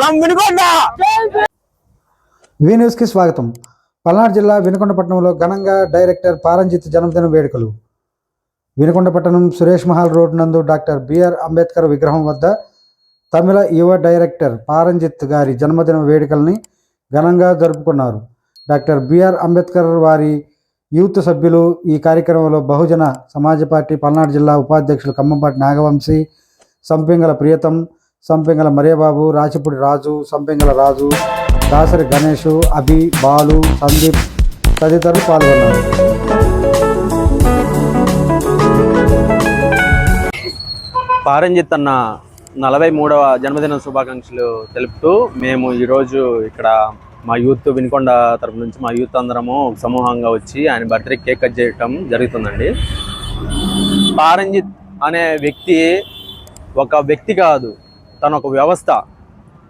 From వి న్యూస్కి స్వాగతం. పల్నాడు జిల్లా వినుకొండపట్నంలో ఘనంగా డైరెక్టర్ పారంజిత్ జన్మదిన వేడుకలు. వినుకొండపట్నం సురేష్ మహల్ రోడ్ నందు డాక్టర్ బిఆర్ అంబేద్కర్ విగ్రహం వద్ద తమిళ యువ డైరెక్టర్ పారంజిత్ గారి జన్మదిన వేడుకల్ని ఘనంగా జరుపుకున్నారు. డాక్టర్ బిఆర్ అంబేద్కర్ వారి యూత్ సభ్యులు ఈ కార్యక్రమంలో బహుజన సమాజ పార్టీ పల్నాడు జిల్లా ఉపాధ్యక్షులు కమ్మంపాటి నాగవంశీ సంపింగల ప్రియతం సంపెంగల మరేబాబు రాచిపూడి రాజు సంపెంగల రాజు దాసరి గణేష్ అభి బాలు సందీప్ తదితరులు పాల్గొన్నారు. పారంజిత్ అన్న నలభై మూడవ జన్మదిన శుభాకాంక్షలు తెలుపుతూ మేము ఈరోజు ఇక్కడ మా యూత్ వినుకొండ తరపు నుంచి మా యూత్ అందరము సమూహంగా వచ్చి ఆయన బర్త్డే కేక్ కట్ చేయటం జరుగుతుందండి. పారంజిత్ అనే వ్యక్తి ఒక వ్యక్తి కాదు. తన ఒక వ్యవస్థ.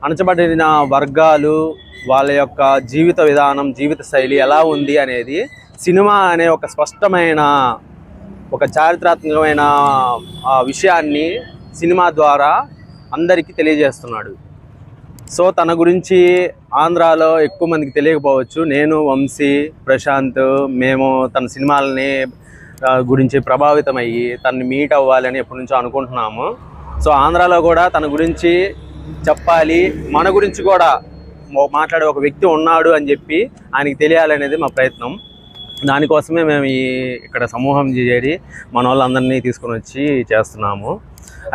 అణచబడిన వర్గాలు వాళ్ళ యొక్క జీవిత విధానం జీవిత శైలి ఎలా ఉంది అనేది సినిమా అనే ఒక స్పష్టమైన ఒక చారిత్రాత్మకమైన ఆ, విషయాన్ని సినిమా ద్వారా అందరికీ తెలియజేస్తున్నాడు. సో తన గురించి ఆంధ్రాలో ఎక్కువ మందికి తెలియకపోవచ్చు. నేను వంశీ ప్రశాంత్ మేము తన సినిమాలని గురించి ప్రభావితమయ్యి తనని మీట్ అవ్వాలని ఎప్పటి నుంచో అనుకుంటున్నాము. సో ఆంధ్రాలో కూడా తన గురించి చెప్పాలి. మన గురించి కూడా మాట్లాడే ఒక వ్యక్తి ఉన్నాడు అని చెప్పి ఆయనకి తెలియాలనేది మా ప్రయత్నం. దానికోసమే మేము ఈ ఇక్కడ సమూహం చేరి మన వాళ్ళందరినీ తీసుకొని వచ్చి చేస్తున్నాము.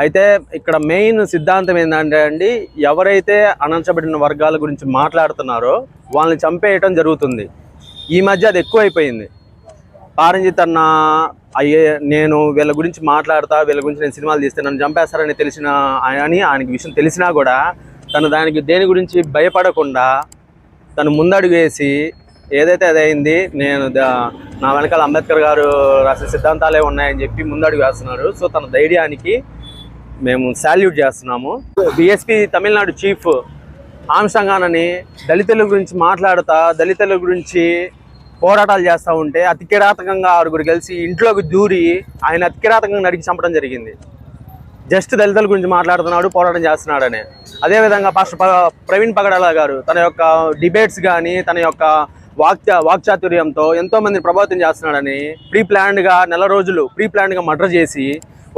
అయితే ఇక్కడ మెయిన్ సిద్ధాంతం ఏంటంటే అండి ఎవరైతే అణచబడిన వర్గాల గురించి మాట్లాడుతున్నారో వాళ్ళని చంపేయటం జరుగుతుంది. ఈ మధ్య అది ఎక్కువైపోయింది. పారంజిత్ అన్న అయ్యే నేను వీళ్ళ గురించి మాట్లాడతా వీళ్ళ గురించి నేను సినిమాలు తీస్తే నన్ను చంపేస్తారని తెలిసిన అని ఆయనకి విషయం తెలిసినా కూడా తను దానికి దేని గురించి భయపడకుండా తను ముందడుగు వేసి ఏదైతే అది అయింది నేను నా వెనకాల అంబేద్కర్ గారు రాసిన సిద్ధాంతాలే ఉన్నాయని చెప్పి ముందడుగు వేస్తున్నారు. సో తన ధైర్యానికి మేము శాల్యూట్ చేస్తున్నాము. బిఎస్పి తమిళనాడు చీఫ్ ఆమ్సంగానని దళితుల గురించి మాట్లాడతా దళితుల గురించి పోరాటాలు చేస్తూ ఉంటే అతి కిరాతకంగా ఆరుగురు కలిసి ఇంట్లోకి దూరి ఆయన అతి కిరాతకంగా చంపడం జరిగింది. జస్ట్ దళితుల గురించి మాట్లాడుతున్నాడు పోరాటం చేస్తున్నాడని. అదేవిధంగా పాస్టర్ ప్రవీణ్ పగడాల గారు తన యొక్క డిబేట్స్ కానీ తన యొక్క వాక్చ వాక్చాతుర్యంతో ఎంతోమందిని ప్రభావితం చేస్తున్నాడని ప్రీ ప్లాన్డ్గా నెల రోజులు ప్రీ ప్లాన్డ్గా మర్డర్ చేసి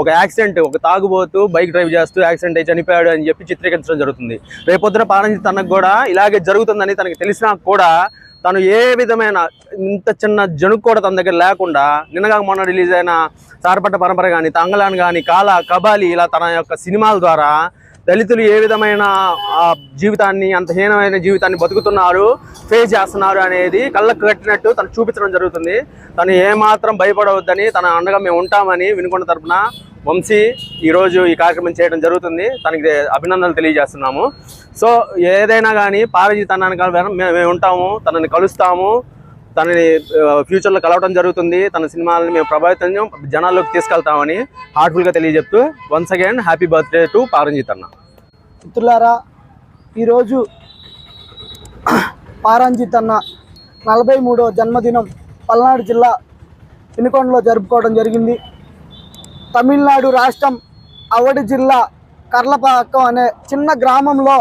ఒక యాక్సిడెంట్ ఒక తాగుబోతూ బైక్ డ్రైవ్ చేస్తూ యాక్సిడెంట్ అయి చనిపోయాడు అని చెప్పి చిత్రీకరించడం జరుగుతుంది. రేపొద్దున పారంజి తనకు కూడా ఇలాగే జరుగుతుందని తనకి తెలిసినా కూడా తను ఏ విధమైన ఇంత చిన్న జనుకు కూడా తన దగ్గర లేకుండా నిన్నగా మొన్న రిలీజ్ అయిన సారపట్ట పరంపర కానీ తంగలాన్ కానీ కాల కబాలి ఇలా తన యొక్క సినిమాల ద్వారా దళితులు ఏ విధమైన ఆ, జీవితాన్ని అంత హీనమైన జీవితాన్ని బతుకుతున్నారు ఫేస్ చేస్తున్నారు అనేది కళ్ళకు కట్టినట్టు తను చూపించడం జరుగుతుంది. తను ఏమాత్రం భయపడవద్దని తన అండగా మేము ఉంటామని వినుకొండ తరఫున వంశీ ఈరోజు ఈ కార్యక్రమం చేయడం జరుగుతుంది. తనకి అభినందనలు తెలియజేస్తున్నాము. సో ఏదైనా కానీ పారజీ తన మేము మేము ఉంటాము తనని కలుస్తాము తనని ఫ్యూచర్లో కలవడం జరుగుతుంది తన సినిమాలని మేము ప్రభావితం జనాల్లోకి తీసుకెళ్తామని హార్ట్ఫుల్గా తెలియజెప్తూ once again happy birthday to Paranjith అన్న మిత్రులారా ఈరోజు పారంజిత్ అన్న నలభై మూడో జన్మదినం పల్నాడు జిల్లా పినుకొండలో జరుపుకోవడం జరిగింది. తమిళనాడు రాష్ట్రం అవడి జిల్లా కర్లపాకం అనే చిన్న గ్రామంలో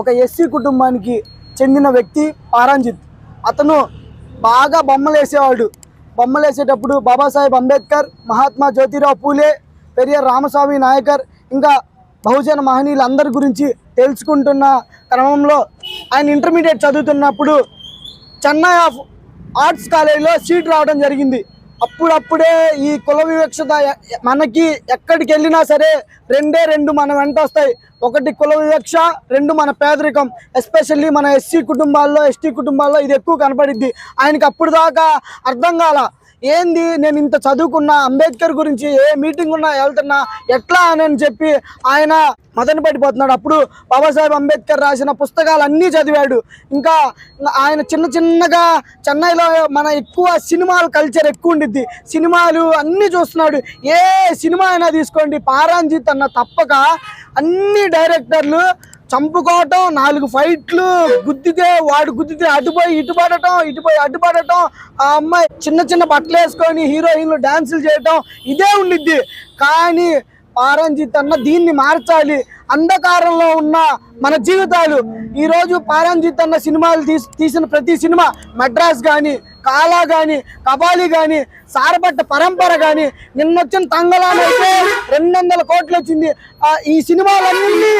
ఒక ఎస్సీ కుటుంబానికి చెందిన వ్యక్తి పారాంజిత్. అతను బాగా బొమ్మలు వేసేవాడు. బొమ్మలు వేసేటప్పుడు బాబాసాహెబ్ అంబేద్కర్ మహాత్మా జ్యోతిరావు పూలే పెరియర్ రామస్వామి నాయకర్ ఇంకా బహుజన మహనీయులందరి గురించి తెలుసుకుంటున్న క్రమంలో ఆయన ఇంటర్మీడియట్ చదువుతున్నప్పుడు చెన్నై ఆఫ్ ఆర్ట్స్ కాలేజీలో సీట్ రావడం జరిగింది. అప్పుడప్పుడే ఈ కుల వివక్షత మనకి ఎక్కడికి వెళ్ళినా సరే రెండే రెండు మన వెంట వస్తాయి. ఒకటి కుల వివక్ష రెండు మన పేదరికం. ఎస్పెషల్లీ మన ఎస్సీ కుటుంబాల్లో ఎస్టీ కుటుంబాల్లో ఇది ఎక్కువ కనపడిద్ది. ఆయనకి అప్పుడు దాకా అర్థం కాల. ఏంది నేను ఇంత చదువుకున్నా అంబేద్కర్ గురించి ఏ మీటింగ్ ఉన్నా వెళ్తున్నా ఎట్లా అని అని చెప్పి ఆయన మదన పడిపోతున్నాడు. అప్పుడు బాబాసాహెబ్ అంబేద్కర్ రాసిన పుస్తకాలు అన్నీ చదివాడు. ఇంకా ఆయన చిన్న చిన్నగా చెన్నైలో మన ఎక్కువ సినిమాలు కల్చర్ ఎక్కువ ఉండిద్ది. సినిమాలు అన్నీ చూస్తున్నాడు. ఏ సినిమా అయినా తీసుకోండి. పారాంజిత్ అన్న తప్పక అన్ని డైరెక్టర్లు చంపుకోవటం నాలుగు ఫైట్లు గుద్దితే వాడు గుద్దితే అటుపోయి ఇటు పడటం ఇటుపోయి అటు పడటం. ఆ అమ్మాయి చిన్న చిన్న బట్టలు వేసుకొని హీరోయిన్లు డ్యాన్సులు చేయటం ఇదే ఉండిద్ది. కానీ పారంజిత్ అన్న దీన్ని మార్చాలి. అంధకారంలో ఉన్న మన జీవితాలు. ఈరోజు పారంజిత్ అన్న సినిమాలు తీసి తీసిన ప్రతి సినిమా మెడ్రాస్ కానీ కాలా కానీ కబాలి కానీ సారపట్ట పరంపర కానీ నిన్న వచ్చిన అయితే రెండు వందల కోట్లు వచ్చింది ఈ సినిమాలన్నీ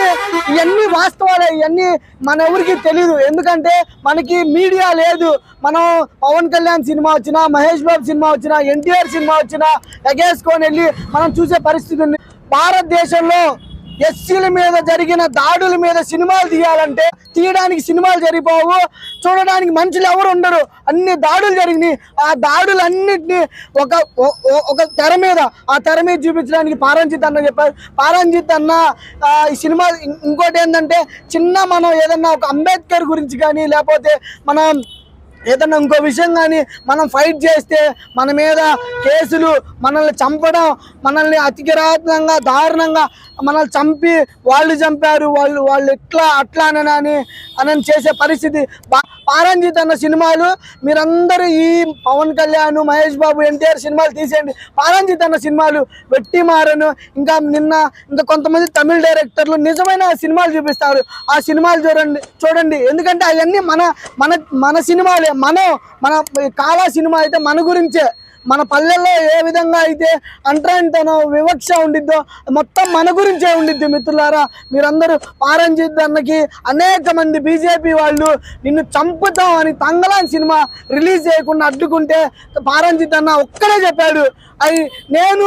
ఇవన్నీ వాస్తవాలే ఇవన్నీ మన ఎవరికి తెలియదు ఎందుకంటే మనకి మీడియా లేదు. మనం పవన్ కళ్యాణ్ సినిమా వచ్చినా మహేష్ బాబు సినిమా వచ్చినా ఎన్టీఆర్ సినిమా వచ్చినా ఎగేసుకొని వెళ్ళి మనం చూసే పరిస్థితి ఉంది. భారతదేశంలో ఎస్సీల మీద జరిగిన దాడుల మీద సినిమాలు తీయాలంటే తీయడానికి సినిమాలు జరిగిపోవు. చూడడానికి మనుషులు ఎవరు ఉండరు. అన్ని దాడులు జరిగినాయి. ఆ దాడులన్నిటిని ఒక ఒక తెర మీద ఆ తెర మీద చూపించడానికి పారంజిత్ అన్న చెప్పారు. పారంజిత్ అన్న ఈ సినిమా ఇంకోటి ఏంటంటే చిన్న మనం ఏదన్నా ఒక అంబేద్కర్ గురించి కానీ లేకపోతే మనం ఏదన్నా ఇంకో విషయం కానీ మనం ఫైట్ చేస్తే మన మీద కేసులు మనల్ని చంపడం మనల్ని అతికిరాత్నంగా దారుణంగా మనల్ని చంపి వాళ్ళు చంపారు వాళ్ళు వాళ్ళు ఎట్లా అట్లా అని అని చేసే పరిస్థితి. పారంజిత్ అన్న సినిమాలు మీరందరూ ఈ పవన్ కళ్యాణ్ మహేష్ బాబు ఎన్టీఆర్ సినిమాలు తీసేయండి. పారంజిత్ అన్న సినిమాలు వెట్టి మారను. ఇంకా నిన్న ఇంకా కొంతమంది తమిళ డైరెక్టర్లు నిజమైన సినిమాలు చూపిస్తారు. ఆ సినిమాలు చూడండి చూడండి. ఎందుకంటే అవన్నీ మన మన మన సినిమాలే. మనం మన కాలా సినిమా అయితే మన గురించే. మన పల్లెల్లో ఏ విధంగా అయితే అంటరానితనం వివక్ష ఉండిద్దో మొత్తం మన గురించే ఉండిద్ది మిత్రులారా. మీరందరూ పారంజిత్ అన్నకి అనేక మంది బీజేపీ వాళ్ళు నిన్ను చంపుతాం అని తంగలాన్ సినిమా రిలీజ్ చేయకుండా అడ్డుకుంటే పారంజిత్ అన్న ఒక్కడే చెప్పాడు. అయి నేను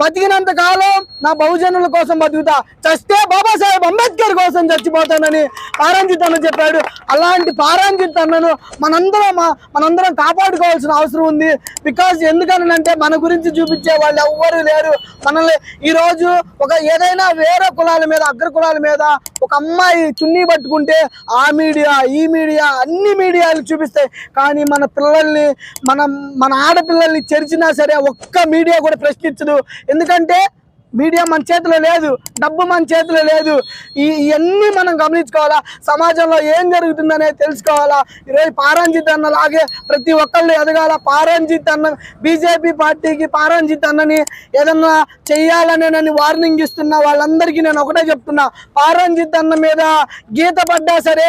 బతికినంత కాలం నా బహుజనుల కోసం బతుకుతా. చస్తే బాబాసాహెబ్ అంబేద్కర్ కోసం చచ్చిపోతానని పారంజిత్ అన్న చెప్పాడు. అలాంటి పారంజిత్ అన్నను మనందరం మనందరం కాపాడుకోవాల్సిన అవసరం ఉంది. బికాజ్ ఎందుకనంటే మన గురించి చూపించే వాళ్ళు ఎవ్వరు లేరు. మనల్ని ఈరోజు ఒక ఏదైనా వేరే కులాల మీద అగ్ర కులాల మీద ఒక అమ్మాయి చున్నీ పట్టుకుంటే ఆ మీడియా ఈ మీడియా అన్ని మీడియాలు చూపిస్తాయి. కానీ మన పిల్లల్ని మనం మన ఆడపిల్లల్ని చెరిచినా సరే ఒక్క మీడియా కూడా ప్రశ్నించదు. ఎందుకంటే మీడియా మన చేతిలో లేదు డబ్బు మన చేతిలో లేదు. ఈ ఇవన్నీ మనం గమనించుకోవాలా? సమాజంలో ఏం జరుగుతుందనేది తెలుసుకోవాలా? ఈరోజు పారంజిత్ అన్న లాగే ప్రతి ఒక్కళ్ళు ఎదగాల. పారంజిత్ అన్న బీజేపీ పార్టీకి పారంజిత్ అన్నని ఏదన్నా చెయ్యాలని నన్ను వార్నింగ్ ఇస్తున్నా వాళ్ళందరికీ నేను ఒకటే చెప్తున్నా. పారంజిత్ అన్న మీద గీత పడ్డా సరే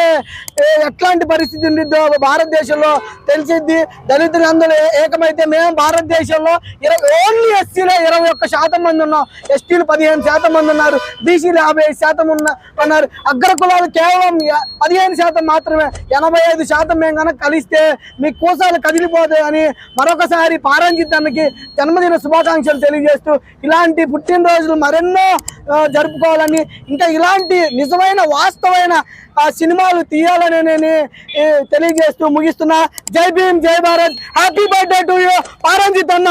ఎట్లాంటి పరిస్థితి ఉండిద్దో భారతదేశంలో తెలిసిద్ది. దళితులందరూ ఏకమైతే మేము భారతదేశంలో ఇరవై ఓన్లీ ఎస్సీలో ఇరవై ఒక్క శాతం మంది ఉన్నాం. ఎస్టీలు పదిహేను శాతం మంది ఉన్నారు బీసీలు యాభై ఐదు శాతం ఉన్న ఉన్నారు. అగ్ర కులాలు కేవలం పదిహేను శాతం మాత్రమే ఎనభై ఐదు శాతం మేము కనుక కలిస్తే మీ కూసాలు కదిలిపోతాయని మరొకసారి పారంజితానికి జన్మదిన శుభాకాంక్షలు తెలియజేస్తూ ఇలాంటి పుట్టినరోజులు మరెన్నో జరుపుకోవాలని ఇంకా ఇలాంటి నిజమైన వాస్తవమైన సినిమాలు తీయాలని నేను తెలియజేస్తూ ముగిస్తున్నా. జై భీమ్ జై Bharat. Happy birthday to you Paranjith అన్న